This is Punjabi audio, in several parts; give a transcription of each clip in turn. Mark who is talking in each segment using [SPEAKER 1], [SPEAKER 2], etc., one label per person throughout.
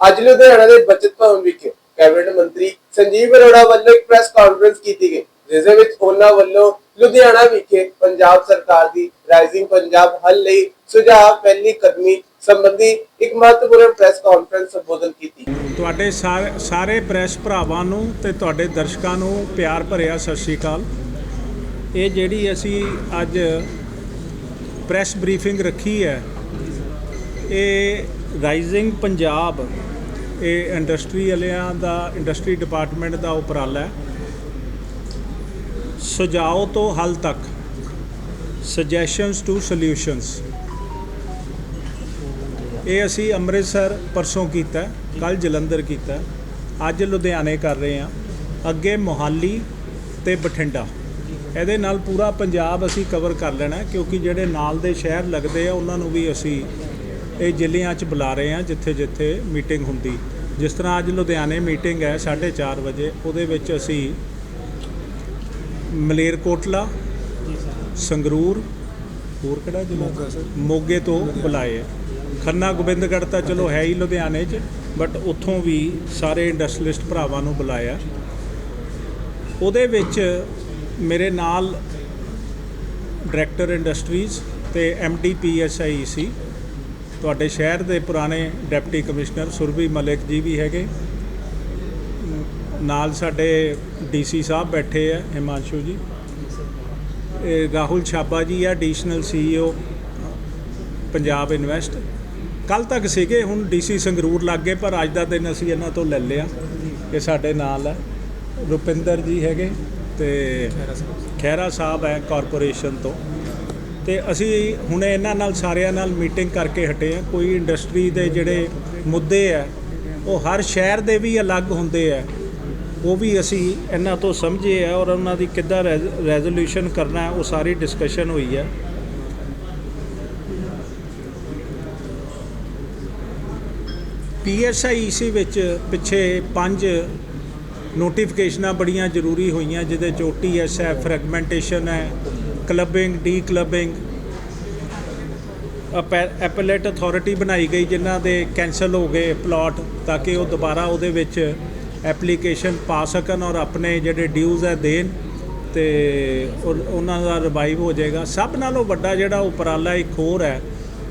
[SPEAKER 1] ਅੱਜ ਲੁਧਿਆਣਾ ਦੇ ਬਚਤ ਭਵਨ ਵਿਖੇ ਕੈਬਨਿਟ ਮੰਤਰੀ ਸੰਜੀਵ ਅਰੋੜਾ ਵੱਲੋਂ ਇੱਕ ਪ੍ਰੈਸ ਕਾਨਫਰੰਸ ਕੀਤੀ ਗਈ, ਜਿਸ ਦੇ ਵਿੱਚ ਉਹਨਾਂ ਵੱਲੋਂ ਲੁਧਿਆਣਾ ਵਿਖੇ ਪੰਜਾਬ ਸਰਕਾਰ ਦੀ ਰਾਈਜ਼ਿੰਗ ਪੰਜਾਬ ਹੱਲ ਲਈ ਸੁਝਾਅ, ਪਹਿਲੀ ਕਦਮੀ ਸੰਬੰਧੀ ਇੱਕ ਮਹੱਤਵਪੂਰਨ ਪ੍ਰੈਸ ਕਾਨਫਰੰਸ ਸੰਬੋਧਨ ਕੀਤੀ।
[SPEAKER 2] ਤੁਹਾਡੇ ਸਾਰੇ ਸਾਰੇ ਪ੍ਰੈਸ ਭਰਾਵਾਂ ਨੂੰ ਤੇ ਤੁਹਾਡੇ ਦਰਸ਼ਕਾਂ ਨੂੰ ਪਿਆਰ ਭਰਿਆ ਸਤਿ ਸ਼੍ਰੀ ਅਕਾਲ। ਇਹ ਜਿਹੜੀ ਅਸੀਂ ਅੱਜ ਪ੍ਰੈਸ ਬਰੀਫਿੰਗ ਰੱਖੀ ਹੈ, ਇਹ ਰਾਈਜ਼ਿੰਗ ਪੰਜਾਬ ਇਹ ਇੰਡਸਟਰੀ ਵਾਲਿਆਂ ਦਾ, ਇੰਡਸਟਰੀ ਡਿਪਾਰਟਮੈਂਟ ਦਾ ਉਪਰਾਲਾ ਹੈ। ਸੁਝਾਓ ਤੋਂ ਹੱਲ ਤੱਕ ਸੁਜੈਸ਼ਨਸ ਟੂ ਸੋਲਿਊਸ਼ਨਸ ਇਹ ਅਸੀਂ ਅੰਮ੍ਰਿਤਸਰ ਪਰਸੋਂ ਕੀਤਾ ਕੱਲ ਜਲੰਧਰ ਕੀਤਾ। ਅੱਜ ਲੁਧਿਆਣੇ ਕਰ ਰਹੇ ਹਾਂ। ਅੱਗੇ ਮੋਹਾਲੀ ਤੇ ਬਠਿੰਡਾ। ਇਹਦੇ ਨਾਲ ਪੂਰਾ ਪੰਜਾਬ ਅਸੀਂ ਕਵਰ ਕਰ ਲੈਣਾ ਕਿਉਂਕਿ ਜਿਹੜੇ ਨਾਲ ਦੇ ਸ਼ਹਿਰ ਲੱਗਦੇ ਆ, ਉਹਨਾਂ ਨੂੰ ਵੀ ਅਸੀਂ ਇਹ ਜ਼ਿਲ੍ਹਿਆਂ 'ਚ ਬੁਲਾ ਰਹੇ ਹਾਂ ਜਿੱਥੇ ਜਿੱਥੇ ਮੀਟਿੰਗ ਹੁੰਦੀ। ਜਿਸ ਤਰ੍ਹਾਂ ਅੱਜ ਲੁਧਿਆਣੇ ਮੀਟਿੰਗ ਹੈ 4:30 ਵਜੇ ਉਹਦੇ ਵਿੱਚ ਅਸੀਂ ਮਲੇਰਕੋਟਲਾ ਸੰਗਰੂਰ ਹੋਰ ਕਿਹੜਾ ਜ਼ਿਲ੍ਹਾ? ਮੋਗੇ ਤੋਂ ਬੁਲਾਏ। ਖੰਨਾ ਗੋਬਿੰਦਗੜ੍ਹ ਤਾਂ ਚਲੋ ਹੈ ਹੀ ਲੁਧਿਆਣੇ 'ਚ ਬਟ ਉੱਥੋਂ ਵੀ ਸਾਰੇ ਇੰਡਸਟਰੀਲਿਸਟ ਭਰਾਵਾਂ ਨੂੰ ਬੁਲਾਇਆ। ਉਹਦੇ ਵਿੱਚ ਮੇਰੇ ਨਾਲ ਡਾਇਰੈਕਟਰ ਇੰਡਸਟਰੀਜ਼ ਤੇ ਐਮਡੀ ਪੀਐਸਆਈ ਸੀ ਤੁਹਾਡੇ ਸ਼ਹਿਰ ਦੇ ਪੁਰਾਣੇ ਡਿਪਟੀ ਕਮਿਸ਼ਨਰ ਸੁਰਭੀ ਮਲਿਕ ਜੀ ਵੀ ਹੈਗੇ। ਨਾਲ ਸਾਡੇ ਡੀਸੀ ਸਾਹਿਬ ਬੈਠੇ ਆ, ਹਿਮਾਂਸ਼ੂ ਜੀ। ਇਹ ਰਾਹੁਲ ਛਾਬਾ ਜੀ ਆ ਐਡੀਸ਼ਨਲ ਸੀਈਓ, ਪੰਜਾਬ ਇਨਵੈਸਟ। ਕੱਲ ਤੱਕ ਸੀਗੇ, ਹੁਣ ਡੀਸੀ ਸੰਗਰੂਰ ਲੱਗ ਗਏ, ਪਰ ਅੱਜ ਦਾ ਦਿਨ ਅਸੀਂ ਇਹਨਾਂ ਤੋਂ ਲੈ ਲਿਆ ਇਹ ਸਾਡੇ ਨਾਲ ਹੈ ਰੁਪਿੰਦਰ ਜੀ ਹੈਗੇ ਤੇ ਖਹਿਰਾ ਸਾਹਿਬ ਹੈ ਕਾਰਪੋਰੇਸ਼ਨ ਤੋਂ। ਤੇ ਅਸੀਂ ਹੁਣ ਇਹਨਾਂ ਨਾਲ ਸਾਰਿਆਂ ਨਾਲ ਮੀਟਿੰਗ ਕਰਕੇ ਹਟੇ ਆ ਕੋਈ ਇੰਡਸਟਰੀ ਦੇ ਜਿਹੜੇ ਮੁੱਦੇ ਆ, ਉਹ ਹਰ ਸ਼ਹਿਰ ਦੇ ਵੀ ਅਲੱਗ ਹੁੰਦੇ ਆ। ਉਹ ਵੀ ਅਸੀਂ ਇਹਨਾਂ ਤੋਂ ਸਮਝੇ ਆ ਔਰ ਉਹਨਾਂ ਦੀ ਕਿੱਦਾਂ ਰੈਜ਼ੋਲੂਸ਼ਨ ਕਰਨਾ, ਉਹ ਸਾਰੀ ਡਿਸਕਸ਼ਨ ਹੋਈ ਹੈ ਪੀਐਸਆਈਸੀ ਵਿੱਚ ਪਿੱਛੇ ਪੰਜ ਨੋਟੀਫਿਕੇਸ਼ਨਾਂ ਬੜੀਆਂ ਜ਼ਰੂਰੀ ਹੋਈਆਂ, ਜਿਹਦੇ ਚ ਓਟੀਐਸ ਹੈ ਫਰੈਗਮੈਂਟੇਸ਼ਨ ਹੈ clubbing D clubbing appellate authority ਬਣਾਈ ਗਈ, ਜਿਨ੍ਹਾਂ ਦੇ ਕੈਨਸਲ ਹੋ ਗਏ ਪਲਾਟ ਤਾਂ ਕਿ ਉਹ ਦੁਬਾਰਾ ਉਹਦੇ ਵਿੱਚ ਐਪਲੀਕੇਸ਼ਨ ਪਾ ਸਕਣ ਔਰ ਆਪਣੇ ਜਿਹੜੇ ਡਿਊਜ਼ ਹੈ ਦੇਣ, ਤੇ ਉਹਨਾਂ ਦਾ ਰਿਵਾਈਵ ਹੋ ਜਾਏਗਾ। ਸਭ ਨਾਲੋਂ ਵੱਡਾ ਜਿਹੜਾ ਉਪਰਾਲਾ ਇੱਕ ਹੋਰ ਹੈ,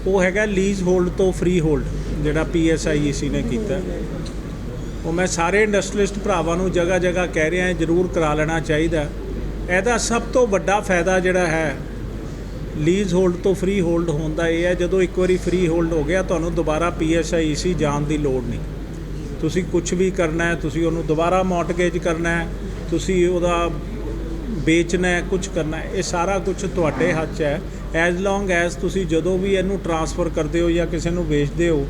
[SPEAKER 2] ਉਹ ਹੈਗਾ ਲੀਜ਼ ਹੋਲਡ ਤੋਂ ਫ੍ਰੀ ਹੋਲਡ ਜਿਹੜਾ ਪੀਐਸਆਈਸੀ ਨੇ ਕੀਤਾ। ਉਹ ਮੈਂ ਸਾਰੇ ਇੰਡਸਟਰੀਲਿਸਟ ਭਰਾਵਾਂ ਨੂੰ ਜਗ੍ਹਾ ਜਗ੍ਹਾ ਕਹਿ ਰਿਹਾ ਜਰੂਰ ਕਰਾ ਲੈਣਾ ਚਾਹੀਦਾ। ਇਹਦਾ ਸਭ ਤੋਂ ਵੱਡਾ ਫਾਇਦਾ ਜਿਹੜਾ ਹੈ ਲੀਜ਼ ਹੋਲਡ ਤੋਂ ਫ੍ਰੀ ਹੋਲਡ ਹੋਣ ਦਾ ਇਹ ਹੈ, ਜਦੋਂ ਇੱਕ ਵਾਰੀ ਫ੍ਰੀ ਹੋਲਡ ਹੋ ਗਿਆ, ਤੁਹਾਨੂੰ ਦੁਬਾਰਾ ਪੀਐਸਆਈਸੀ ਜਾਣ ਦੀ ਲੋੜ ਨਹੀਂ। ਤੁਸੀਂ ਕੁਝ ਵੀ ਕਰਨਾ ਹੈ, ਤੁਸੀਂ ਉਹਨੂੰ ਦੁਬਾਰਾ ਮਾਰਟਗੇਜ ਕਰਨਾ ਹੈ, ਤੁਸੀਂ ਉਹਦਾ ਵੇਚਣਾ ਹੈ ਕੁਝ ਕਰਨਾ ਹੈ, ਇਹ ਸਾਰਾ ਕੁਝ ਤੁਹਾਡੇ ਹੱਥ 'ਚ ਹੈ। ਐਜ਼ ਲੌਂਗ ਐਜ਼ ਤੁਸੀਂ ਜਦੋਂ ਵੀ ਇਹਨੂੰ ਟਰਾਂਸਫਰ ਕਰਦੇ ਹੋ ਜਾਂ ਕਿਸੇ ਨੂੰ ਵੇਚਦੇ ਹੋ,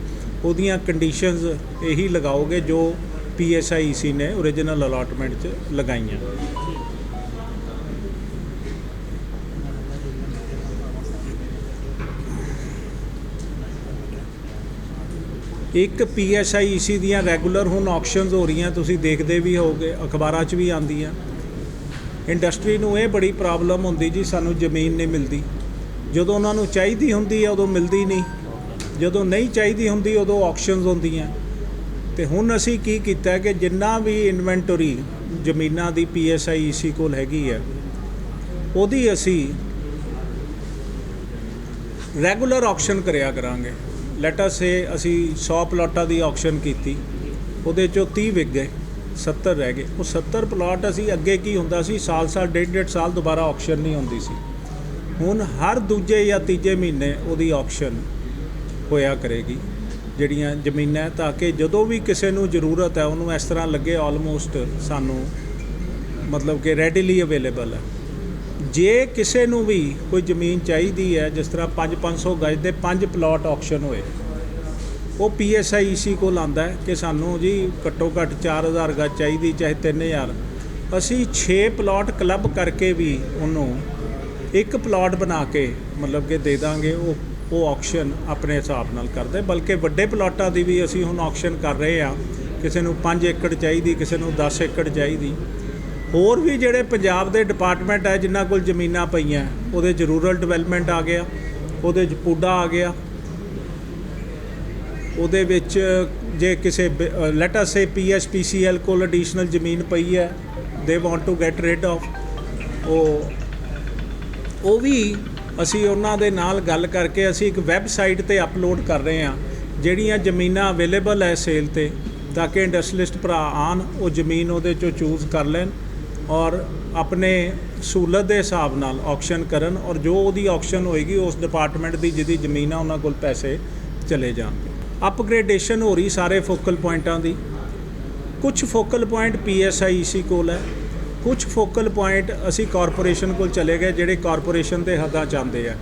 [SPEAKER 2] ਉਹਦੀਆਂ ਕੰਡੀਸ਼ਨਸ ਇਹੀ ਲਗਾਓਗੇ ਜੋ ਪੀਐਸਆਈਸੀ ਨੇ origignal ਅਲਾਟਮੈਂਟ 'ਚ ਲਗਾਈਆਂ। ਇੱਕ ਪੀਐਸਆਈਸੀ ਦੀਆਂ ਰੈਗੂਲਰ ਹੁਣ ਆਕਸ਼ਨਸ ਹੋ ਰਹੀਆਂ, ਤੁਸੀਂ ਦੇਖਦੇ ਵੀ ਹੋਗੇ ਅਖਬਾਰਾਂ 'ਚ ਵੀ ਆਉਂਦੀਆਂ। ਇੰਡਸਟਰੀ ਨੂੰ ਇਹ ਬੜੀ ਪ੍ਰੋਬਲਮ ਹੁੰਦੀ ਜੀ, ਸਾਨੂੰ ਜ਼ਮੀਨ ਨਹੀਂ ਮਿਲਦੀ। ਜਦੋਂ ਉਹਨਾਂ ਨੂੰ ਚਾਹੀਦੀ ਹੁੰਦੀ ਹੈ ਉਦੋਂ ਮਿਲਦੀ ਨਹੀਂ। ਜਦੋਂ ਨਹੀਂ ਚਾਹੀਦੀ ਹੁੰਦੀ, ਉਦੋਂ ਆਕਸ਼ਨਸ ਹੁੰਦੀਆਂ। ਤੇ ਹੁਣ ਅਸੀਂ ਕੀ ਕੀਤਾ ਕਿ ਜਿੰਨਾ ਵੀ ਇਨਵੈਂਟਰੀ ਜ਼ਮੀਨਾਂ ਦੀ ਪੀਐਸਆਈਸੀ ਕੋਲ ਹੈਗੀ ਹੈ ਉਹਦੀ ਅਸੀਂ ਰੈਗੂਲਰ ਆਕਸ਼ਨ ਕਰਿਆ ਕਰਾਂਗੇ। ਲੈਟ ਅਸ ਸੇ ਅਸੀਂ 100 ਪਲਾਟਾਂ ਦੀ ਆਕਸ਼ਨ ਕੀਤੀ, ਉਹਦੇ ਚੋਂ 30 ਵਿਕ ਗਏ 70 ਰਹਿ ਗਏ। ਉਹ 70 ਪਲਾਟ ਅਸੀਂ ਅੱਗੇ ਕੀ ਹੁੰਦਾ ਸੀ? ਸਾਲ ਸਾਲ, ਡੇਢ ਡੇਢ ਸਾਲ ਦੁਬਾਰਾ ਆਕਸ਼ਨ ਨਹੀਂ ਹੁੰਦੀ ਸੀ। ਹੁਣ ਹਰ ਦੂਜੇ ਜਾਂ ਤੀਜੇ ਮਹੀਨੇ ਉਹਦੀ ਆਕਸ਼ਨ ਹੋਇਆ ਕਰੇਗੀ, ਜਿਹੜੀਆਂ ਜ਼ਮੀਨਾਂ ਤਾਂ ਕਿ ਜਦੋਂ ਵੀ ਕਿਸੇ ਨੂੰ ਜ਼ਰੂਰਤ ਹੈ, ਉਹਨੂੰ ਇਸ ਤਰ੍ਹਾਂ ਲੱਗੇ ਆਲਮੋਸਟ ਸਾਨੂੰ ਮਤਲਬ ਕਿ ਰੈਡੀਲੀ ਅਵੇਲੇਬਲ ਹੈ। ਜੇ ਕਿਸੇ ਨੂੰ ਵੀ ਕੋਈ ਜ਼ਮੀਨ ਚਾਹੀਦੀ ਹੈ, ਜਿਸ ਤਰ੍ਹਾਂ 5-500 ਗਜ ਦੇ ਪੰਜ ਪਲਾਟ ਆਕਸ਼ਨ ਹੋਏ, ਉਹ ਪੀਐਸਆਈਸੀ ਕੋਲ ਆਂਦਾ ਹੈ ਕਿ ਸਾਨੂੰ ਜੀ ਘੱਟੋ ਘੱਟ 4000 ਗਜ ਚਾਹੀਦੀ, ਚਾਹੇ 3000 ਅਸੀਂ 6 ਪਲਾਟ ਕਲੱਬ ਕਰਕੇ ਵੀ ਉਹਨੂੰ ਇੱਕ ਪਲਾਟ ਬਣਾ ਕੇ ਮਤਲਬ ਕਿ ਦੇ ਦਾਂਗੇ, ਉਹ ਉਹ ਆਕਸ਼ਨ ਆਪਣੇ ਹਿਸਾਬ ਨਾਲ ਕਰਦੇ। ਬਲਕਿ ਵੱਡੇ ਪਲਾਟਾਂ ਦੀ ਵੀ ਅਸੀਂ ਹੁਣ ਆਕਸ਼ਨ ਕਰ ਰਹੇ ਆ ਕਿਸੇ ਨੂੰ 5 ਏਕੜ ਚਾਹੀਦੀ, ਕਿਸੇ ਨੂੰ 10 ਏਕੜ ਚਾਹੀਦੀ। ਹੋਰ ਵੀ ਜਿਹੜੇ ਪੰਜਾਬ ਦੇ ਡਿਪਾਰਟਮੈਂਟ ਹੈ ਜਿਨ੍ਹਾਂ ਕੋਲ ਜ਼ਮੀਨਾਂ ਪਈਆਂ, ਉਹਦੇ 'ਚ ਰੂਰਲ ਡਿਵੈਲਪਮੈਂਟ ਆ ਗਿਆ, ਉਹਦੇ 'ਚ ਪੂਡਾ ਆ ਗਿਆ। ਉਹਦੇ ਵਿੱਚ ਜੇ ਕਿਸੇ ਲੈਟ ਅਸ ਸੇ ਪੀਐਸਪੀਸੀਐਲ ਕੋਲ ਐਡੀਸ਼ਨਲ ਜ਼ਮੀਨ ਪਈ ਹੈ they want to get rid of ਉਹ ਉਹ ਵੀ ਅਸੀਂ ਉਹਨਾਂ ਦੇ ਨਾਲ ਗੱਲ ਕਰਕੇ ਅਸੀਂ ਇੱਕ ਵੈਬਸਾਈਟ ਤੇ ਅਪਲੋਡ ਕਰ ਰਹੇ ਹਾਂ, ਜਿਹੜੀਆਂ ਜ਼ਮੀਨਾਂ ਅਵੇਲੇਬਲ ਹੈ ਸੇਲ ਤੇ, ਤਾਂ ਕਿ ਇੰਡਸਟਰੀਲਿਸਟ ਭਰਾ ਆਣ ਉਹ ਜ਼ਮੀਨ ਉਹਦੇ ਚੋਂ ਚੂਜ਼ ਕਰ ਲੈਣ। ਔਰ ਆਪਣੇ ਸਹੂਲਤ ਦੇ ਹਿਸਾਬ ਨਾਲ ਆਕਸ਼ਨ ਕਰਨ ਔਰ ਜੋ ਉਹਦੀ ਆਕਸ਼ਨ ਹੋਏਗੀ, ਉਸ ਡਿਪਾਰਟਮੈਂਟ ਦੀ ਜਿਹਦੀ ਜ਼ਮੀਨ ਆ, ਉਹਨਾਂ ਕੋਲ ਪੈਸੇ ਚਲੇ ਜਾਣਗੇ। ਅਪਗ੍ਰੇਡੇਸ਼ਨ ਹੋ ਰਹੀ ਸਾਰੇ ਫੋਕਲ ਪੁਆਇੰਟਾਂ ਦੀ। ਕੁਝ ਫੋਕਲ ਪੁਆਇੰਟ ਪੀਐਸਆਈਸੀ ਕੋਲ ਹੈ। ਕੁਝ ਫੋਕਲ ਪੁਆਇੰਟ ਅਸੀਂ ਕਾਰਪੋਰੇਸ਼ਨ ਕੋਲ ਚਲੇ ਗਏ, ਜਿਹੜੇ ਕਾਰਪੋਰੇਸ਼ਨ ਦੇ ਹੱਦਾਂ ਚ ਆਉਂਦੇ ਆ।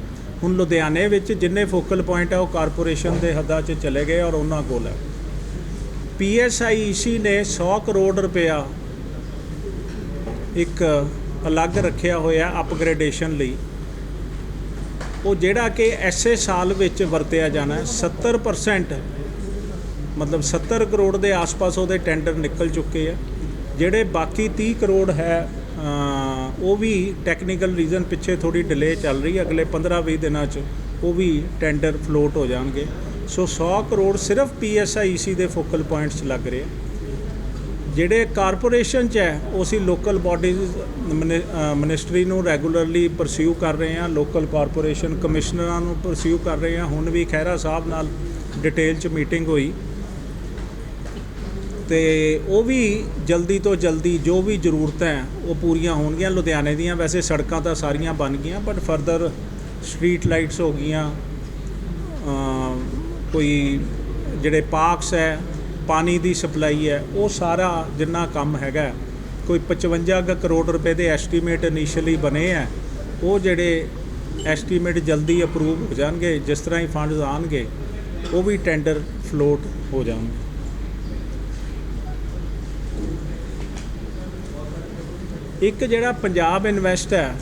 [SPEAKER 2] ਹੁਣ ਲੁਧਿਆਣੇ ਵਿੱਚ ਜਿੰਨੇ ਫੋਕਲ ਪੁਆਇੰਟ ਆ, ਉਹ ਕਾਰਪੋਰੇਸ਼ਨ ਦੇ ਹੱਦਾਂ 'ਚ ਚਲੇ ਗਏ ਔਰ ਉਹਨਾਂ ਕੋਲ ਹੈ। ਪੀਐਸਆਈਸੀ ਨੇ 100 ਕਰੋੜ ਰੁਪਇਆ ਇੱਕ ਅਲੱਗ ਰੱਖਿਆ ਹੋਇਆ ਅਪਗ੍ਰੇਡੇਸ਼ਨ ਲਈ। ਉਹ ਜਿਹੜਾ ਕਿ ਐਸੇ ਸਾਲ ਵਿੱਚ ਵਰਤਿਆ ਜਾਣਾ ਹੈ, 70% ਮਤਲਬ 70 ਕਰੋੜ ਦੇ ਆਸ-ਪਾਸ ਉਹਦੇ ਟੈਂਡਰ ਨਿਕਲ ਚੁੱਕੇ ਆ। ਜਿਹੜੇ ਬਾਕੀ 30 ਕਰੋੜ ਹੈ ਉਹ ਵੀ ਟੈਕਨੀਕਲ ਰੀਜ਼ਨ ਪਿੱਛੇ ਥੋੜੀ ਡਿਲੇ ਚੱਲ ਰਹੀ ਹੈ ਅਗਲੇ 15-20 ਦਿਨਾਂ 'ਚ ਉਹ ਵੀ ਟੈਂਡਰ ਫਲੋਟ ਹੋ ਜਾਣਗੇ। ਸੋ 100 ਕਰੋੜ ਸਿਰਫ ਪੀਐਸਆਈਸੀ ਦੇ ਫੋਕਲ ਪੁਆਇੰਟਸ ਲੱਗ ਰਹੇ ਆ। ਜਿਹੜੇ ਕਾਰਪੋਰੇਸ਼ਨ ਚ ਹੈ, ਉਹ ਅਸੀਂ ਲੋਕਲ ਬਾਡੀਜ਼ ਮਿਨਿਸਟਰੀ ਨੂੰ ਰੈਗੂਲਰਲੀ ਪਰਸਿਊ ਕਰ ਰਹੇ ਹਾਂ ਲੋਕਲ ਕਾਰਪੋਰੇਸ਼ਨ ਕਮਿਸ਼ਨਰਾਂ ਨੂੰ ਪਰਸਿਊ ਕਰ ਰਹੇ ਹਾਂ। ਹੁਣ ਵੀ ਖਹਿਰਾ ਸਾਹਿਬ ਨਾਲ ਡਿਟੇਲ ਚ ਮੀਟਿੰਗ ਹੋਈ। ਤੇ ਉਹ ਵੀ ਜਲਦੀ ਤੋਂ ਜਲਦੀ ਜੋ ਵੀ ਜ਼ਰੂਰਤਾਂ ਹੈ, ਉਹ ਪੂਰੀਆਂ ਹੋਣਗੀਆਂ। ਲੁਧਿਆਣੇ ਦੀਆਂ ਵੈਸੇ ਸੜਕਾਂ ਤਾਂ ਸਾਰੀਆਂ ਬਣ ਗਈਆਂ ਬਟ ਫਰਦਰ ਸਟਰੀਟ ਲਾਈਟਸ ਹੋ ਗਈਆਂ। ਕੋਈ ਜਿਹੜੇ ਪਾਰਕਸ ਹੈ ਪਾਣੀ ਦੀ ਸਪਲਾਈ ਹੈ, ਉਹ ਸਾਰਾ ਜਿੰਨਾ ਕੰਮ ਹੈਗਾ, ਕੋਈ 55 ਕਰੋੜ ਰੁਪਏ ਦੇ ਐਸਟੀਮੇਟ ਇਨੀਸ਼ੀਅਲੀ ਬਣੇ ਹੈ, ਉਹ ਜਿਹੜੇ ਐਸਟੀਮੇਟ ਜਲਦੀ ਅਪਰੂਵ ਹੋ ਜਾਣਗੇ, ਜਿਸ ਤਰ੍ਹਾਂ ਹੀ ਫੰਡਸ ਆਣਗੇ ਉਹ ਵੀ ਟੈਂਡਰ ਫਲੋਟ ਹੋ ਜਾਣਗੇ। ਇੱਕ ਜਿਹੜਾ ਪੰਜਾਬ ਇਨਵੈਸਟ ਹੈ,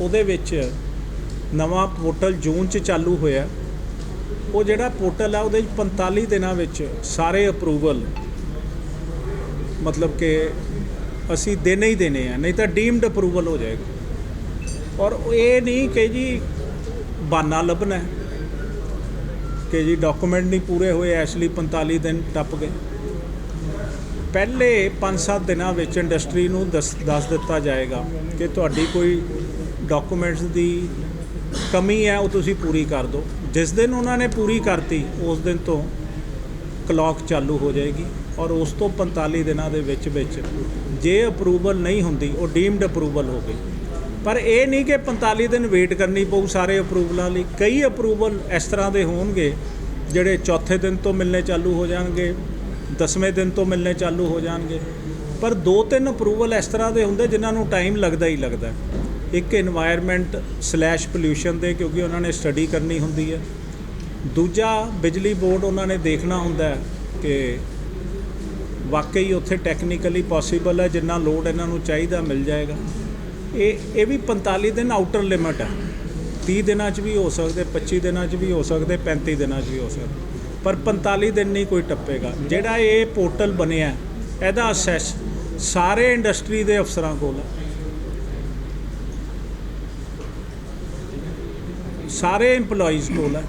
[SPEAKER 2] ਉਹਦੇ ਵਿੱਚ ਨਵਾਂ ਪੋਰਟਲ ਜੂਨ ਚ ਚਾਲੂ ਹੋਇਆ। ਉਹ ਜਿਹੜਾ ਪੋਰਟਲ ਆ, ਉਹਦੇ ਵਿੱਚ 45 ਦਿਨਾਂ ਵਿੱਚ ਸਾਰੇ ਅਪਰੂਵਲ ਮਤਲਬ ਕਿ ਅਸੀਂ ਦੇਣੇ ਹੀ ਦੇਣੇ ਆ, ਨਹੀਂ ਤਾਂ ਡੀਮਡ ਅਪਰੂਵਲ ਹੋ ਜਾਏਗਾ। ਔਰ ਇਹ ਨਹੀਂ ਕਿ ਜੀ ਬਾਨਾ ਲੱਭਣਾ ਕਿ ਜੀ ਡਾਕੂਮੈਂਟ ਨਹੀਂ ਪੂਰੇ ਹੋਏ, ਇਸ ਲਈ 45 ਦਿਨ ਟੱਪ ਗਏ। ਪਹਿਲੇ 5-7 ਦਿਨਾਂ ਵਿੱਚ ਇੰਡਸਟਰੀ ਨੂੰ ਦੱਸ ਦੱਸ ਦਿੱਤਾ ਜਾਏਗਾ ਕਿ ਤੁਹਾਡੀ ਕੋਈ ਡਾਕੂਮੈਂਟਸ ਦੀ ਕਮੀ ਹੈ, ਉਹ ਤੁਸੀਂ ਪੂਰੀ ਕਰ ਦਿਓ। ਜਿਸ ਦਿਨ ਉਹਨਾਂ ਨੇ ਪੂਰੀ ਕਰਤੀ, ਉਸ ਦਿਨ ਤੋਂ ਕਲੌਕ ਚਾਲੂ ਹੋ ਜਾਏਗੀ ਔਰ ਉਸ ਤੋਂ 45 ਦਿਨਾਂ ਦੇ ਵਿੱਚ ਵਿੱਚ ਜੇ ਅਪਰੂਵਲ ਨਹੀਂ ਹੁੰਦੀ, ਉਹ ਡੀਮਡ ਅਪਰੂਵਲ ਹੋ ਗਈ। ਪਰ ਇਹ ਨਹੀਂ ਕਿ 45 ਦਿਨ ਵੇਟ ਕਰਨੀ ਪਊ ਸਾਰੇ ਅਪਰੂਵਲਾਂ ਲਈ। ਕਈ ਅਪਰੂਵਲ ਇਸ ਤਰ੍ਹਾਂ ਦੇ ਹੋਣਗੇ, ਜਿਹੜੇ ਚੌਥੇ ਦਿਨ ਤੋਂ ਮਿਲਣੇ ਚਾਲੂ ਹੋ ਜਾਣਗੇ, ਦਸਵੇਂ ਦਿਨ ਤੋਂ ਮਿਲਣੇ ਚਾਲੂ ਹੋ ਜਾਣਗੇ। ਪਰ ਦੋ ਤਿੰਨ ਅਪਰੂਵਲ ਇਸ ਤਰ੍ਹਾਂ ਦੇ ਹੁੰਦੇ ਜਿਨ੍ਹਾਂ ਨੂੰ ਟਾਈਮ ਲੱਗਦਾ ਹੀ ਲੱਗਦਾ। ਇੱਕ এনवायरमेंट ਸਲੈਸ਼ ਪੋਲੂਸ਼ਨ ਦੇ ਕਿਉਂਕਿ ਉਹਨਾਂ ਨੇ ਸਟੱਡੀ ਕਰਨੀ ਹੁੰਦੀ ਹੈ। ਦੂਜਾ ਬਿਜਲੀ ਬੋਰਡ ਉਹਨਾਂ ਨੇ ਦੇਖਣਾ ਹੁੰਦਾ ਹੈ ਕਿ ਵਾਕਈ ਉੱਥੇ ਟੈਕਨੀਕਲੀ ਪੋਸੀਬਲ ਹੈ, ਜਿੰਨਾ ਲੋਡ ਇਹਨਾਂ ਨੂੰ ਚਾਹੀਦਾ ਮਿਲ ਜਾਏਗਾ। ਇਹ ਇਹ ਵੀ 45 ਦਿਨ ਆਊਟਰ ਲਿਮਟ ਹੈ। 30 ਦਿਨਾਂ 'ਚ ਵੀ ਹੋ ਸਕਦੇ 25 ਦਿਨਾਂ 'ਚ ਵੀ ਹੋ ਸਕਦੇ 35 ਦਿਨਾਂ 'ਚ ਵੀ ਹੋ ਸਕਦੇ। ਪਰ 45 ਦਿਨ ਨਹੀਂ ਕੋਈ ਟੱਪੇਗਾ। ਜਿਹੜਾ ਇਹ ਪੋਰਟਲ ਬਣਿਆ ਇਹਦਾ ਅਸੈਸ ਸਾਰੇ ਇੰਡਸਟਰੀ ਦੇ ਅਫਸਰਾਂ ਕੋਲ ਹੈ। ਸਾਰੇ EMPLOYEES ਕੋਲ ਹੈ।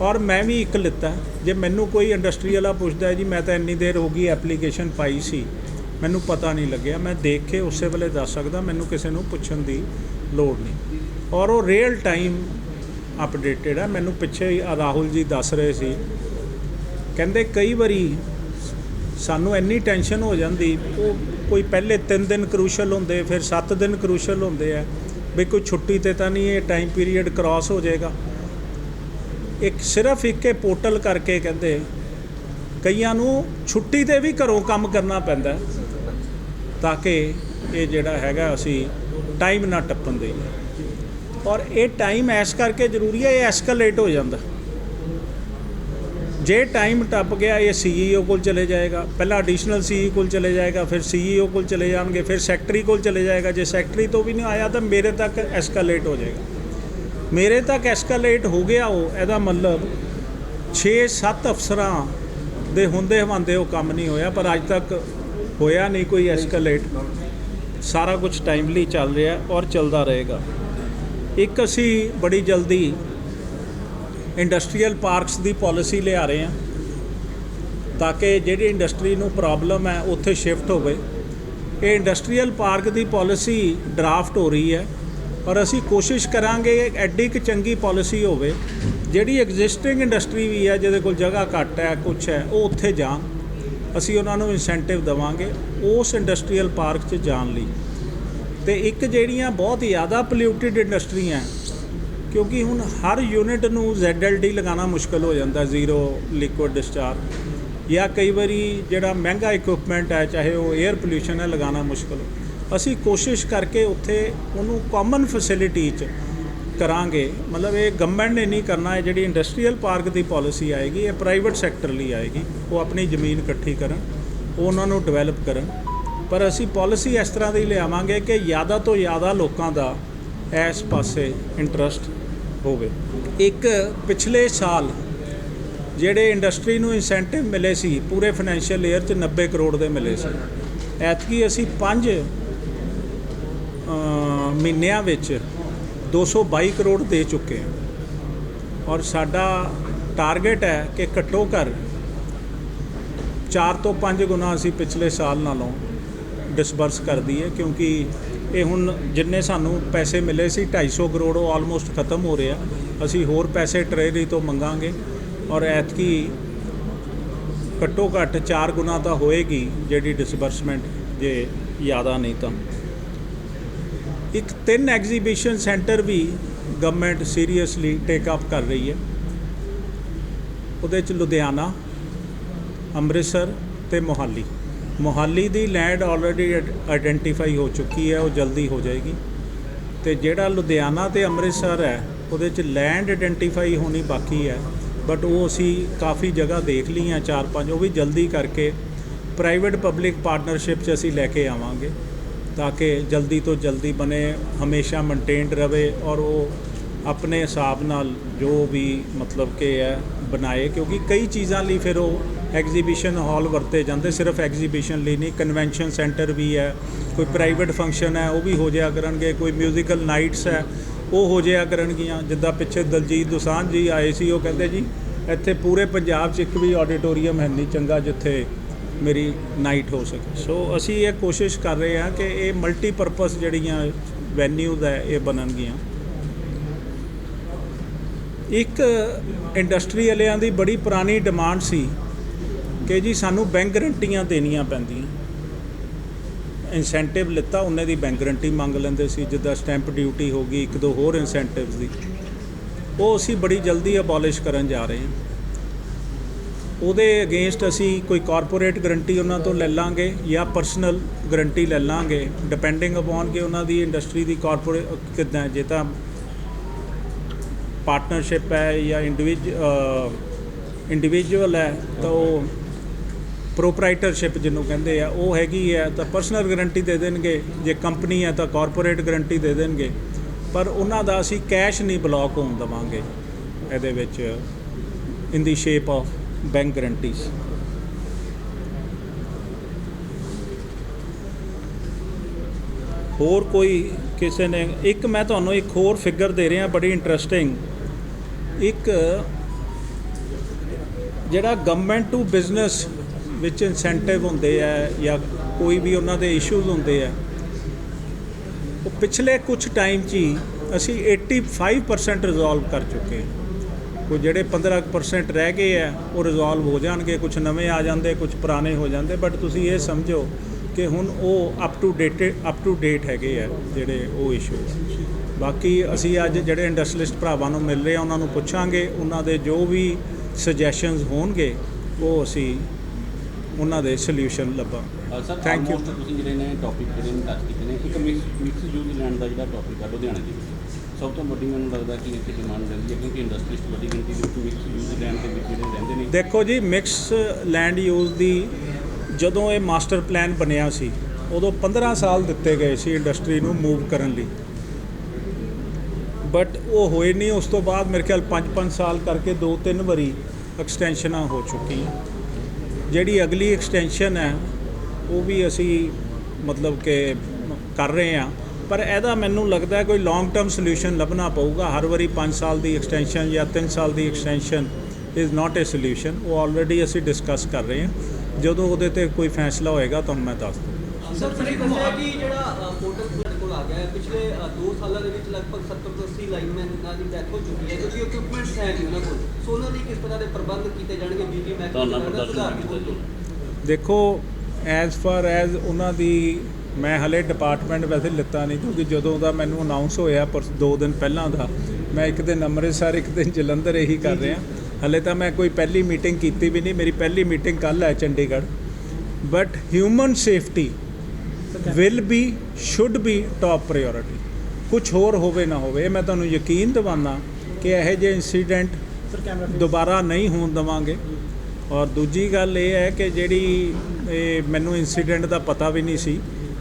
[SPEAKER 2] ਔਰ ਮੈਂ ਵੀ ਇੱਕ ਲਿੱਤਾ ਜੇ ਮੈਨੂੰ ਕੋਈ ਇੰਡਸਟਰੀ ਵਾਲਾ ਪੁੱਛਦਾ ਜੀ, ਮੈਂ ਤਾਂ ਇੰਨੀ ਦੇਰ ਹੋ ਗਈ ਐਪਲੀਕੇਸ਼ਨ ਪਾਈ ਸੀ। ਮੈਨੂੰ ਪਤਾ ਨਹੀਂ ਲੱਗਿਆ। ਮੈਂ ਦੇਖ ਕੇ ਉਸੇ ਵੇਲੇ ਦੱਸ ਸਕਦਾ, ਮੈਨੂੰ ਕਿਸੇ ਨੂੰ ਪੁੱਛਣ ਦੀ ਲੋੜ ਨਹੀਂ। ਔਰ ਉਹ ਰੀਅਲ ਟਾਈਮ ਅਪਡੇਟਡ ਹੈ। ਮੈਨੂੰ ਪਿੱਛੇ ਹੀ ਰਾਹੁਲ ਜੀ ਦੱਸ ਰਹੇ ਸੀ। ਕਹਿੰਦੇ ਕਈ ਵਾਰੀ ਸਾਨੂੰ ਇੰਨੀ ਟੈਨਸ਼ਨ ਹੋ ਜਾਂਦੀ, ਉਹ ਕੋਈ ਪਹਿਲੇ 3 ਦਿਨ ਕਰੂਸ਼ਲ ਹੁੰਦੇ, ਫਿਰ 7 ਦਿਨ ਕਰੂਸ਼ਲ ਹੁੰਦੇ ਆ। ਵੀ ਕੋਈ ਛੁੱਟੀ ਤੇ ਤਾਂ ਨਹੀਂ, ਇਹ ਟਾਈਮ ਪੀਰੀਅਡ ਕ੍ਰਾਸ ਹੋ ਜਾਏਗਾ। ਇੱਕ ਸਿਰਫ ਇੱਕ ਇਹ ਪੋਰਟਲ ਕਰਕੇ ਕਹਿੰਦੇ, ਕਈਆਂ ਨੂੰ ਛੁੱਟੀ ਤੇ ਵੀ ਘਰੋਂ ਕੰਮ ਕਰਨਾ ਪੈਂਦਾ ਤਾਂ ਕਿ ਇਹ ਜਿਹੜਾ ਹੈਗਾ ਅਸੀਂ ਟਾਈਮ ਨਾ ਟੱਪਣ ਦੇਈਏ। ਔਰ ਇਹ ਟਾਈਮ ਐਸ ਕਰਕੇ ਜ਼ਰੂਰੀ ਹੈ, ਇਹ ਐਸਕੇਲੇਟ ਹੋ ਜਾਂਦਾ। ਜੇ ਟਾਈਮ ਟੱਪ ਗਿਆ, ਇਹ ਸੀਈਓ ਕੋਲ ਚਲੇ ਜਾਏਗਾ। ਪਹਿਲਾਂ ਐਡੀਸ਼ਨਲ ਸੀਈ ਕੋਲ ਚਲੇ ਜਾਏਗਾ, ਫਿਰ ਸੀਈਓ ਕੋਲ ਚਲੇ ਜਾਣਗੇ, ਫਿਰ ਸੈਕਟਰੀ ਕੋਲ ਚਲੇ ਜਾਏਗਾ। ਜੇ ਸੈਕਟਰੀ ਤੋਂ ਵੀ ਨਹੀਂ ਆਇਆ, ਤਾਂ ਮੇਰੇ ਤੱਕ ਐਸਕੇਲੇਟ ਹੋ ਜਾਏਗਾ। ਮੇਰੇ ਤੱਕ ਐਸਕੇਲੇਟ ਹੋ ਗਿਆ ਉਹ, ਇਹਦਾ ਮਤਲਬ 6-7 ਅਫਸਰਾਂ ਦੇ ਹੁੰਦੇ ਹਵਾਂਦੇ ਉਹ ਕੰਮ ਨਹੀਂ ਹੋਇਆ, ਪਰ ਅੱਜ ਤੱਕ ਹੋਇਆ ਨਹੀਂ ਕੋਈ ਐਸਕੇਲੇਟ ਸਾਰਾ ਕੁਝ ਟਾਈਮਲੀ ਚੱਲ ਰਿਹਾ ਔਰ ਚੱਲਦਾ ਰਹੇਗਾ। ਇੱਕ ਅਸੀਂ ਬੜੀ ਜਲਦੀ ਇੰਡਸਟਰੀਅਲ ਪਾਰਕਸ ਦੀ ਪਾਲਿਸੀ ਲਿਆ ਰਹੇ ਹਾਂ ਤਾਂ ਕਿ ਜਿਹੜੀ ਇੰਡਸਟਰੀ ਨੂੰ ਪ੍ਰੋਬਲਮ ਹੈ, ਉੱਥੇ ਸ਼ਿਫਟ ਹੋਵੇ। ਇਹ ਇੰਡਸਟਰੀਅਲ ਪਾਰਕ ਦੀ ਪਾਲਿਸੀ ਡਰਾਫਟ ਹੋ ਰਹੀ ਹੈ ਔਰ ਅਸੀਂ ਕੋਸ਼ਿਸ਼ ਕਰਾਂਗੇ ਐਡੀ ਕੁ ਚੰਗੀ ਪਾਲਿਸੀ ਹੋਵੇ, ਜਿਹੜੀ ਐਗਜ਼ਿਸਟਿੰਗ ਇੰਡਸਟਰੀ ਵੀ ਹੈ, ਜਿਹਦੇ ਕੋਲ ਜਗ੍ਹਾ ਘੱਟ ਹੈ, ਕੁਛ ਹੈ, ਉਹ ਉੱਥੇ ਜਾਣ। ਅਸੀਂ ਉਹਨਾਂ ਨੂੰ ਇਨਸੈਂਟਿਵ ਦੇਵਾਂਗੇ ਉਸ ਇੰਡਸਟਰੀਅਲ ਪਾਰਕ 'ਚ ਜਾਣ ਲਈ। ਤੇ ਇੱਕ ਜਿਹੜੀਆਂ ਬਹੁਤ ਜ਼ਿਆਦਾ ਪੋਲਿਊਟਿਡ ਇੰਡਸਟਰੀਆਂ ਕਿਉਂਕਿ ਹੁਣ ਹਰ ਯੂਨਿਟ ਨੂੰ ZLD ਲਗਾਉਣਾ ਮੁਸ਼ਕਲ ਹੋ ਜਾਂਦਾ ਜ਼ੀਰੋ ਲਿਕੁਇਡ ਡਿਸਚਾਰਜ ਜਾਂ ਕਈ ਵਾਰੀ ਜਿਹੜਾ ਮਹਿੰਗਾ ਇਕਵਿਪਮੈਂਟ ਹੈ, ਚਾਹੇ ਉਹ 에ਅਰ ਪੋਲਿਊਸ਼ਨ ਹੈ, ਲਗਾਉਣਾ ਮੁਸ਼ਕਲ। ਅਸੀਂ ਕੋਸ਼ਿਸ਼ ਕਰਕੇ ਉੱਥੇ ਉਹਨੂੰ ਕਾਮਨ ਫੈਸਿਲਿਟੀ 'ਚ ਕਰਾਂਗੇ। ਮਤਲਬ ਇਹ ਗਵਰਨਮੈਂਟ ਨੇ ਨਹੀਂ ਕਰਨਾ ਹੈ ਜਿਹੜੀ ਇੰਡਸਟਰੀਅਲ ਪਾਰਕ ਦੀ ਪਾਲਿਸੀ ਆਏਗੀ, ਇਹ ਪ੍ਰਾਈਵੇਟ ਸੈਕਟਰ ਲਈ ਆਏਗੀ। ਉਹ ਆਪਣੀ ਜ਼ਮੀਨ ਇਕੱਠੀ ਕਰਨ, ਉਹ ਉਹਨਾਂ ਨੂੰ ਡਿਵੈਲਪ ਕਰਨ। ਪਰ ਅਸੀਂ ਪਾਲਿਸੀ ਇਸ ਤਰ੍ਹਾਂ ਦੀ ਲਿਆਵਾਂਗੇ ਕਿ ਜ਼ਿਆਦਾ ਤੋਂ ਜ਼ਿਆਦਾ ਲੋਕਾਂ ਦਾ ਇਸ ਪਾਸੇ ਇੰਟਰਸਟ ਹੋਵੇ। ਇੱਕ ਪਿਛਲੇ ਸਾਲ ਜਿਹੜੇ ਇੰਡਸਟਰੀ ਨੂੰ ਇਨਸੈਂਟਿਵ ਮਿਲੇ ਸੀ, ਪੂਰੇ ਫਾਈਨੈਂਸ਼ੀਅਲ ਈਅਰ ਚ 90 ਕਰੋੜ ਦੇ ਮਿਲੇ ਸੀ। ਐਤਕੀ ਅਸੀਂ 5 ਮਹੀਨਿਆਂ ਵਿੱਚ 222 ਕਰੋੜ ਦੇ ਚੁੱਕੇ ਹਾਂ। ਔਰ ਸਾਡਾ ਟਾਰਗੇਟ ਹੈ ਕਿ ਘੱਟੋ ਘੱਟ 4 ਤੋਂ 5 ਗੁਣਾ ਅਸੀਂ ਪਿਛਲੇ ਸਾਲ ਨਾਲੋਂ ਡਿਸਬਰਸ ਕਰ ਦਈਏ, ਕਿਉਂਕਿ ਇਹ ਹੁਣ ਜਿੰਨੇ ਸਾਨੂੰ ਪੈਸੇ ਮਿਲੇ ਸੀ 250 ਕਰੋੜ ਉਹ ਆਲਮੋਸਟ ਖਤਮ ਹੋ ਰਿਹਾ ਅਸੀਂ ਹੋਰ ਪੈਸੇ ਟ੍ਰੇਰੀ ਤੋਂ ਮੰਗਾਂਗੇ ਔਰ ਐਤਕੀ ਘੱਟੋ ਘੱਟ 4 ਗੁਣਾ ਤਾਂ ਹੋਏਗੀ ਜਿਹੜੀ ਡਿਸਬਰਸਮੈਂਟ ਜੇ ਜ਼ਿਆਦਾ ਨਹੀਂ ਤਾਂ। ਇੱਕ ਤਿੰਨ ਐਗਜ਼ੀਬਿਸ਼ਨ ਸੈਂਟਰ ਵੀ ਗਵਰਨਮੈਂਟ ਸੀਰੀਅਸਲੀ ਟੇਕ ਅਪ ਕਰ ਰਹੀ ਹੈ। ਉਹਦੇ ਚ ਲੁਧਿਆਣਾ, ਅੰਮ੍ਰਿਤਸਰ ਤੇ ਮੋਹਾਲੀ। ਮੋਹਾਲੀ ਦੀ ਲੈਂਡ ਆਲਰੇਡੀ ਆਇਡੈਂਟੀਫਾਈ ਹੋ ਚੁੱਕੀ ਹੈ, ਉਹ ਜਲਦੀ ਹੋ ਜਾਏਗੀ। ਤੇ ਜਿਹੜਾ ਲੁਧਿਆਣਾ ਤੇ ਅੰਮ੍ਰਿਤਸਰ ਹੈ, ਉਹਦੇ ਚ ਲੈਂਡ ਆਇਡੈਂਟੀਫਾਈ ਹੋਣੀ ਬਾਕੀ ਹੈ। ਬਟ ਉਹ ਅਸੀਂ ਕਾਫੀ ਜਗ੍ਹਾ ਦੇਖ ਲਈਆਂ, ਚਾਰ ਪੰਜ, ਉਹ ਵੀ ਜਲਦੀ ਕਰਕੇ ਪ੍ਰਾਈਵੇਟ ਪਬਲਿਕ ਪਾਰਟਨਰਸ਼ਿਪ 'ਚ ਅਸੀਂ ਲੈ ਕੇ ਆਵਾਂਗੇ, ਤਾਂ ਕਿ ਜਲਦੀ ਤੋਂ ਜਲਦੀ ਬਣੇ, ਹਮੇਸ਼ਾ ਮੇਨਟੇਨਡ ਰਵੇ ਔਰ ਉਹ ਆਪਣੇ ਹਿਸਾਬ ਨਾਲ ਜੋ ਵੀ ਮਤਲਬ ਕਿ ਹੈ, ਬਣਾਏ। ਕਿਉਂਕਿ ਕਈ ਚੀਜ਼ਾਂ ਲਈ ਫਿਰ ਉਹ ਐਗਜ਼ੀਬਿਸ਼ਨ ਹਾਲ ਵਰਤੇ ਜਾਂਦੇ, ਸਿਰਫ ਐਗਜ਼ੀਬਿਸ਼ਨ ਲਈ ਨਹੀਂ ਕਨਵੈਨਸ਼ਨ ਸੈਂਟਰ ਵੀ ਹੈ, ਕੋਈ ਪ੍ਰਾਈਵੇਟ ਫੰਕਸ਼ਨ ਹੈ, ਉਹ ਵੀ ਹੋ ਜਾਇਆ ਕਰਨਗੇ, ਕੋਈ ਮਿਊਜ਼ੀਕਲ ਨਾਈਟਸ ਹੈ, ਉਹ ਹੋ ਜਾਇਆ ਕਰਨਗੀਆਂ, ਜਿੱਦਾਂ ਪਿੱਛੇ ਦਲਜੀਤ ਦੋਸਾਂਝ ਜੀ ਆਏ ਸੀ, ਉਹ ਕਹਿੰਦੇ ਜੀ, ਇੱਥੇ ਪੂਰੇ ਪੰਜਾਬ 'ਚ ਇੱਕ ਵੀ ਆਡੀਟੋਰੀਅਮ ਹੈ ਨਹੀਂ ਚੰਗਾ ਜਿੱਥੇ ਮੇਰੀ ਨਾਈਟ ਹੋ ਸਕੇ। ਸੋ ਅਸੀਂ ਇਹ ਕੋਸ਼ਿਸ਼ ਕਰ ਰਹੇ ਹਾਂ ਕਿ ਇਹ ਮਲਟੀਪਰਪਸ ਜਿਹੜੀਆਂ ਵੈਨਿਊਜ਼ ਹੈ, ਇਹ ਬਣਨਗੀਆਂ। ਇੱਕ ਇੰਡਸਟਰੀ ਵਾਲਿਆਂ ਦੀ ਬੜੀ ਪੁਰਾਣੀ ਡਿਮਾਂਡ ਸੀ ਕਿ ਜੀ ਸਾਨੂੰ ਬੈਂਕ ਗਰੰਟੀਆਂ ਦੇਣੀਆਂ ਪੈਂਦੀਆਂ। ਇਨਸੈਂਟਿਵ ਲਿੱਤਾ, ਉਹਨੇ ਦੀ ਬੈਂਕ ਗਰੰਟੀ ਮੰਗ ਲੈਂਦੇ ਸੀ, ਜਿੱਦਾਂ ਸਟੈਂਪ ਡਿਊਟੀ ਹੋ ਗਈ, ਇੱਕ ਦੋ ਹੋਰ ਇਨਸੈਂਟਿਵਸ ਦੀ। ਉਹ ਅਸੀਂ ਬੜੀ ਜਲਦੀ ਅਬੋਲਿਸ਼ ਕਰਨ ਜਾ ਰਹੇ ਹਾਂ। ਉਹਦੇ ਅਗੇਂਸਟ ਅਸੀਂ ਕੋਈ ਕਾਰਪੋਰੇਟ ਗਰੰਟੀ ਉਹਨਾਂ ਤੋਂ ਲੈ ਲਾਂਗੇ ਜਾਂ ਪਰਸਨਲ ਗਰੰਟੀ ਲੈ ਲਾਂਗੇ ਡਿਪੈਂਡਿੰਗ ਅਪਨ ਕਿ ਉਹਨਾਂ ਦੀ ਇੰਡਸਟਰੀ ਦੀ ਕਾਰਪੋਰੇਟ ਕਿੱਦਾਂ ਜੇ ਤਾਂ ਪਾਰਟਨਰਸ਼ਿਪ ਹੈ ਜਾਂ ਇੰਡੀਵਿਜ ਇੰਡੀਵਿਜੂਅਲ ਹੈ, ਤਾਂ ਉਹ ਪ੍ਰੋਪਰਾਈਟਰਸ਼ਿਪ ਜਿਹਨੂੰ ਕਹਿੰਦੇ ਆ, ਉਹ ਹੈਗੀ ਹੈ ਤਾਂ ਪਰਸਨਲ ਗਾਰੰਟੀ ਦੇ ਦੇਣਗੇ, ਜੇ ਕੰਪਨੀ ਹੈ ਤਾਂ ਕਾਰਪੋਰੇਟ ਗਾਰੰਟੀ ਦੇ ਦੇਣਗੇ, ਪਰ ਉਹਨਾਂ ਦਾ ਅਸੀਂ ਕੈਸ਼ ਨਹੀਂ ਬਲੌਕ ਹੋਣ ਦੇਵਾਂਗੇ ਇਹਦੇ ਵਿੱਚ in the shape of bank guarantees ਹੋਰ ਕੋਈ ਕਿਸੇ ਨੇ, ਇੱਕ ਮੈਂ ਤੁਹਾਨੂੰ ਇੱਕ ਹੋਰ ਫਿਗਰ ਦੇ ਰਿਹਾ, ਬੜੀ ਇੰਟਰਸਟਿੰਗ ਇੱਕ ਜਿਹੜਾ ਗਵਰਨਮੈਂਟ ਟੂ ਬਿਜ਼ਨਸ ਵਿੱਚ ਇਨਸੈਂਟਿਵ ਹੁੰਦੇ ਆ ਜਾਂ ਕੋਈ ਵੀ ਉਹਨਾਂ ਦੇ ਇਸ਼ੂਜ਼ ਹੁੰਦੇ ਆ। ਉਹ ਪਿਛਲੇ ਕੁਝ ਟਾਈਮ 'ਚ ਹੀ ਅਸੀਂ 85% ਰਿਜ਼ੋਲਵ ਕਰ ਚੁੱਕੇ ਹਾਂ। ਕੋਈ ਜਿਹੜੇ 15% ਰਹਿ ਗਏ ਆ, ਉਹ ਰਿਜ਼ੋਲਵ ਹੋ ਜਾਣਗੇ। ਕੁਝ ਨਵੇਂ ਆ ਜਾਂਦੇ ਕੁਝ ਪੁਰਾਣੇ ਹੋ ਜਾਂਦੇ। ਬਟ ਤੁਸੀਂ ਇਹ ਸਮਝੋ ਕਿ ਹੁਣ ਉਹ up to date up to date ਹੈਗੇ ਆ ਜਿਹੜੇ ਉਹ ਇਸ਼ੂ ਬਾਕੀ ਅਸੀਂ ਅੱਜ ਜਿਹੜੇ ਇੰਡਸਟਰੀਲਿਸਟ ਭਰਾਵਾਂ ਨੂੰ ਮਿਲ ਰਹੇ ਆ, ਉਹਨਾਂ ਨੂੰ ਪੁੱਛਾਂਗੇ। ਉਹਨਾਂ ਦੇ ਜੋ ਵੀ ਸੁਜੈਸ਼ਨਸ ਹੋਣਗੇ, ਉਹ ਅਸੀਂ ਉਹਨਾਂ ਦੇ ਸੋਲੂਸ਼ਨ ਲੱਭਾਂਗੇ
[SPEAKER 3] ਸਰ
[SPEAKER 2] you.
[SPEAKER 3] almost ਤੁਸੀਂ ਜਿਹੜੇ ਨੇ ਟੌਪਿਕ ਜਿਹੜੇ ਨੇ ਟੱਚ ਕੀਤੇ ਨੇ ਇੱਕ ਮਿਕਸ ਮਿਕਸ ਯੂਜ਼ ਲੈਂਡ ਦਾ ਜਿਹੜਾ ਟੌਪਿਕ ਆ ਲੁਧਿਆਣੇ ਦੇ ਵਿੱਚ। ਸਭ ਤੋਂ ਵੱਡੀ ਮੈਨੂੰ ਲੱਗਦਾ ਕਿ ਇੱਥੇ ਡਿਮਾਂਡ ਰਹਿੰਦੀ ਹੈ ਕਿਉਂਕਿ ਇੰਡਸਟਰੀਜ਼ ਵੱਡੀ ਗਿਣਤੀ ਦੇ ਵਿੱਚ ਮਿਕਸ ਯੂਜ਼ ਲੈਂਡ ਦੇ ਵਿੱਚ ਜਿਹੜੇ ਰਹਿੰਦੇ ਨੇ।
[SPEAKER 2] ਦੇਖੋ ਜੀ ਮਿਕਸ ਲੈਂਡ ਯੂਜ਼ ਦੀ ਜਦੋਂ ਇਹ ਮਾਸਟਰ ਪਲਾਨ ਬਣਿਆ ਸੀ ਉਦੋਂ 15 ਸਾਲ ਦਿੱਤੇ ਗਏ ਸੀ ਇੰਡਸਟਰੀ ਨੂੰ ਮੂਵ ਕਰਨ ਲਈ। ਬਟ ਉਹ ਹੋਏ ਨਹੀਂ ਉਸ ਤੋਂ ਬਾਅਦ ਮੇਰੇ ਖਿਆਲ 5-5 ਸਾਲ ਕਰਕੇ ਦੋ ਤਿੰਨ ਵਾਰੀ ਐਕਸਟੈਂਸ਼ਨਾਂ ਹੋ ਚੁੱਕੀਆਂ। ਜਿਹੜੀ ਅਗਲੀ ਐਕਸਟੈਂਸ਼ਨ ਹੈ, ਉਹ ਵੀ ਅਸੀਂ ਮਤਲਬ ਕਿ ਕਰ ਰਹੇ ਹਾਂ। ਪਰ ਇਹਦਾ ਮੈਨੂੰ ਲੱਗਦਾ ਕੋਈ ਲੌਂਗ ਟਰਮ ਸੋਲੂਸ਼ਨ ਲੱਭਣਾ ਪਊਗਾ। ਹਰ ਵਾਰੀ 5 ਸਾਲ ਦੀ ਐਕਸਟੈਂਸ਼ਨ ਜਾਂ 3 ਸਾਲ ਦੀ extension is not a solution ਉਹ ਆਲਰੇਡੀ ਅਸੀਂ ਡਿਸਕਸ ਕਰ ਰਹੇ ਹਾਂ। ਜਦੋਂ ਉਹਦੇ ਤੇ ਕੋਈ ਫੈਸਲਾ ਹੋਏਗਾ, ਤੁਹਾਨੂੰ ਮੈਂ ਦੱਸ ਦੂੰਗਾ
[SPEAKER 4] ਸਰ, ਤੁਸੀਂ ਦੱਸਿਆ ਕਿ ਜਿਹੜਾ ਪੋਰਟਲ ਗਿਆ ਹੈ। ਪਿਛਲੇ 2 ਸਾਲਾਂ ਦੇ ਵਿੱਚ ਲਗਭਗ 70 ਤੋਂ 80 ਲਾਈਨਮੈਨਾਂ ਦੀ ਡੈਥ ਹੋ ਚੁੱਕੀ ਹੈ ਕਿਉਂਕਿ ਇਕਵਿਪਮੈਂਟਸ ਹੈ ਨਹੀਂ ਉਹਨਾਂ ਕੋਲ। ਸੋ ਉਹਨਾਂ ਲਈ ਕਿਸ ਤਰ੍ਹਾਂ ਦੇ ਪ੍ਰਬੰਧ ਕੀਤੇ ਜਾਣਗੇ?
[SPEAKER 3] ਧਰਨਾ ਪ੍ਰਦਰਸ਼ਨ ਕੀਤਾ ਜੀ
[SPEAKER 2] ਦੇਖੋ ਐਜ਼ ਫਾਰ ਐਜ਼ ਉਹਨਾਂ ਦੀ ਮੈਂ ਹਲੇ ਡਿਪਾਰਟਮੈਂਟ ਵੈਸੇ ਲਿੱਤਾ ਨਹੀਂ ਕਿਉਂਕਿ ਜਦੋਂ ਦਾ ਮੈਨੂੰ ਅਨਾਉਂਸ ਹੋਇਆ ਪਰ ਦੋ ਦਿਨ ਪਹਿਲਾਂ ਦਾ ਮੈਂ ਇੱਕ ਦਿਨ ਅੰਮ੍ਰਿਤਸਰ ਇੱਕ ਦਿਨ ਜਲੰਧਰ ਇਹੀ ਕਰ ਰਿਹਾ। ਹਲੇ ਤਾਂ ਮੈਂ ਕੋਈ ਪਹਿਲੀ ਮੀਟਿੰਗ ਕੀਤੀ ਵੀ ਨਹੀਂ ਮੇਰੀ ਪਹਿਲੀ ਮੀਟਿੰਗ ਕੱਲ ਹੈ Chandigarh. But human safety will be should be top priority ਕੁਝ ਹੋਰ ਹੋਵੇ ਨਾ ਹੋਵੇ ਇਹ ਮੈਂ ਤੁਹਾਨੂੰ ਯਕੀਨ ਦਿਵਾਨਾ ਕਿ ਇਹੋ ਜਿਹੇ ਇਨਸੀਡੈਂਟ ਦੁਬਾਰਾ ਨਹੀਂ ਹੋਣ ਦੇਵਾਂਗੇ। ਔਰ ਦੂਜੀ ਗੱਲ ਇਹ ਹੈ ਕਿ ਜਿਹੜੀ ਇਹ ਮੈਨੂੰ ਇਨਸੀਡੈਂਟ ਦਾ ਪਤਾ ਵੀ ਨਹੀਂ ਸੀ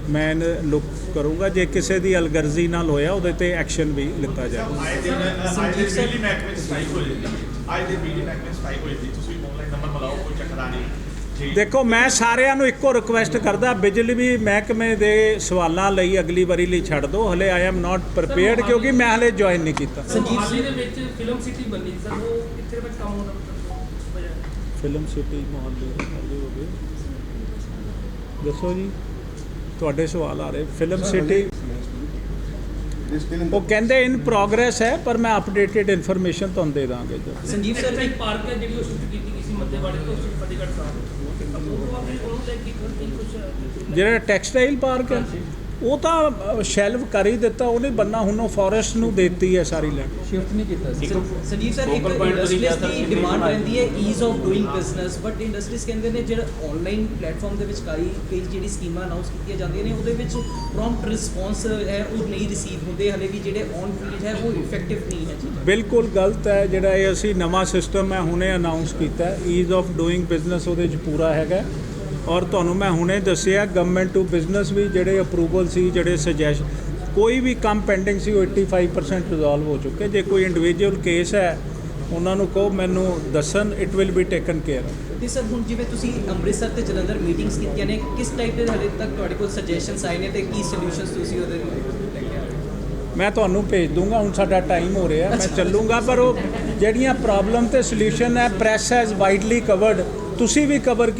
[SPEAKER 2] ਮੈਂ ਲੁੱਕ ਕਰੂੰਗਾ। ਜੇ ਕਿਸੇ ਦੀ ਅਲਗਰਜ਼ੀ ਨਾਲ ਹੋਇਆ ਉਹਦੇ ਤੇ ਐਕਸ਼ਨ ਵੀ ਲਿੱਤਾ ਜਾਵੇ।
[SPEAKER 5] ਆਏ ਦਿਨ ਬਿਜਲੀ ਮਹਿਕਮੇ ਸਟ੍ਰਾਈਕ ਹੋ ਜਾਂਦੀ। ਆਏ ਦਿਨ ਬਿਜਲੀ ਮਹਿਕਮੇ ਸਟ੍ਰਾਈਕ ਹੋ ਜਾਂਦੀ। ਤੁਸੀਂ ਆਨਲਾਈਨ ਨੰਬਰ ਮਿਲਾਓ ਕੋਈ ਚੱਕਰ ਨਹੀਂ।
[SPEAKER 2] ਦੇਖੋ ਮੈਂ ਸਾਰਿਆਂ ਨੂੰ ਇੱਕੋ ਰਿਕੁਐਸਟ ਕਰਦਾ ਬਿਜਲੀ ਵੀ ਮਹਿਕਮੇ ਦੇ ਸਵਾਲਾਂ ਲਈ ਅਗਲੀ ਵਾਰੀ ਲਈ ਛੱਡ ਦਿਓ। ਹਲੇ ਆਈ ਐਮ ਨਾਟ ਪ੍ਰੀਪੇਅਰਡ ਕਿਉਂਕਿ ਮੈਂ ਹਲੇ ਜੁਆਇਨ ਨਹੀਂ ਕੀਤਾ।
[SPEAKER 4] ਸੰਜੀਵ
[SPEAKER 6] ਹਾਲੀ ਦੇ ਵਿੱਚ ਫਿਲਮ ਸਿਟੀ ਬਣੀ। ਸਰ ਉਹ ਕਿੱਥੇ ਤੱਕ ਕੰਮ ਹੋਣਾ ਬਜਾ
[SPEAKER 2] ਫਿਲਮ ਸਿਟੀ ਮੁਹੱਲੇ ਮੁਹੱਲੇ ਹੋ ਗਏ ਦੱਸੋ ਜੀ ਤੁਹਾਡੇ ਸਵਾਲ ਆ ਰਹੇ। ਫਿਲਮ ਸਿਟੀ ਉਹ ਕਹਿੰਦੇ ਇਨ ਪ੍ਰੋਗਰੈਸ ਹੈ ਪਰ ਮੈਂ ਅਪਡੇਟਡ ਇਨਫੋਰਮੇਸ਼ਨ ਤੁਹਾਨੂੰ ਦੇ ਦਾਂਗੇ। ਜੀ
[SPEAKER 4] ਸੰਜੀਵ ਸਰ
[SPEAKER 6] ਇੱਕ ਪਾਰਕ ਹੈ ਜਿਹੜੀ ਉਹ ਸ਼ੂਟ ਕੀਤੀ ਗਈ ਸੀ ਮੱਧੇਵਾੜੇ ਤੋਂ ਫਤਿਹਗੜ੍ਹ ਸਾਹਿਬ। ਉਹ ਆਪਣੇ ਉਹਨੂੰ ਲੈ ਕੇ ਕੋਈ ਕੁਝ
[SPEAKER 2] ਜਿਹੜਾ ਟੈਕਸਟਾਈਲ ਪਾਰਕ ਹੈ। ਉਹ ਤਾਂ ਸ਼ੈਲਵ ਕਰ ਹੀ ਦਿੱਤਾ ਉਹਨੇ ਬੰਨਾ ਹੁਣ ਉਹ ਫੋਰੈਸਟ ਨੂੰ ਦੇਤੀ ਹੈ ਸਾਰੀ ਲੈਂਡ
[SPEAKER 4] ਸੰਜੀਵ ਸਰ ਇੱਕ
[SPEAKER 3] Focal point ਤੁਸੀਂ
[SPEAKER 4] ਇੰਡਸਟਰੀਜ਼
[SPEAKER 3] ਕਿਹਾ
[SPEAKER 4] ਦੀ
[SPEAKER 3] ਸਰ
[SPEAKER 4] ਡਿਮਾਂਡ ਰਹਿੰਦੀ ਹੈ ease of doing business but industries ਕਹਿੰਦੇ ਨੇ ਜਿਹੜਾ ਆਨਲਾਈਨ ਪਲੇਟਫਾਰਮ ਦੇ ਵਿੱਚ ਕਈ ਕਈ ਜਿਹੜੀ ਸਕੀਮਾਂ ਅਨਾਉਂਸ ਕੀਤੀਆਂ ਜਾਂਦੀਆਂ ਨੇ ਉਹਦੇ ਵਿੱਚ ਪ੍ਰੌਮਪਟ ਰਿਸਪੌਂਸ ਹੈ ਉਹ ਨਹੀਂ ਰਿਸੀਵ ਹੁੰਦੇ ਹਲੇ ਵੀ ਜਿਹੜੇ ਔਨ ਫੀਲਡ ਹੈ ਉਹ ਇਫੈਕਟਿਵ ਨਹੀਂ ਹੈ। ਜੀ
[SPEAKER 2] ਬਿਲਕੁਲ ਗਲਤ ਹੈ ਜਿਹੜਾ ਇਹ ਅਸੀਂ ਨਵਾਂ ਸਿਸਟਮ ਮੈਂ ਹੁਣੇ ਅਨਾਉਂਸ ਕੀਤਾ ਹੈ। ਈਜ਼ ਆਫ ਡੂਇੰਗ ਬਿਜ਼ਨਸ ਉਹਦੇ ਚ ਪੂਰਾ ਹੈਗਾ ਔਰ ਤੁਹਾਨੂੰ ਮੈਂ ਹੁਣੇ ਦੱਸਿਆ ਗਵਰਨਮੈਂਟ ਟੂ ਬਿਜ਼ਨਸ ਵੀ ਜਿਹੜੇ ਅਪਰੂਵਲ ਸੀ ਜਿਹੜੇ ਸੁਜੈਸ਼ਨ ਕੋਈ ਵੀ ਕੰਮ ਪੈਂਡਿੰਗ ਸੀ ਉਹ 85% ਰਿਜ਼ੋਲਵ ਹੋ ਚੁੱਕੇ। ਜੇ ਕੋਈ ਇੰਡੀਵਿਜੂਅਲ ਕੇਸ ਹੈ ਉਹਨਾਂ ਨੂੰ ਕਹੋ ਮੈਨੂੰ ਦੱਸਣ it will be taken care
[SPEAKER 4] ਤੇ ਸਰ ਹੁਣ ਜਿਵੇਂ ਤੁਸੀਂ ਅੰਮ੍ਰਿਤਸਰ ਤੇ ਜਲੰਧਰ ਮੀਟਿੰਗਸ ਕੀਤੀਆਂ ਨੇ ਕਿਸ ਟਾਈਪ ਦੇ ਹਲੇ ਤੱਕ ਤੁਹਾਡੇ ਕੋਲ ਸੁਜੈਸ਼ਨਸ ਆਏ ਨੇ ਤੇ ਕੀ ਸੋਲੂਸ਼ਨਸ ਤੁਸੀਂ ਉਹਦੇ?
[SPEAKER 2] ਮੈਂ ਤੁਹਾਨੂੰ ਭੇਜ ਦੂੰਗਾ ਹੁਣ ਸਾਡਾ ਟਾਈਮ ਹੋ ਰਿਹਾ ਮੈਂ ਚੱਲੂੰਗਾ ਪਰ ਉਹ ਜਿਹੜੀਆਂ ਪ੍ਰੋਬਲਮ ਤੇ ਸੋਲੂਸ਼ਨ ਹੈ ਪ੍ਰੈਸ ਹੈਜ਼ ਵਾਈਡਲੀ ਕਵਰਡ ਤੁਸੀਂ ਵੀ ਕਵਰ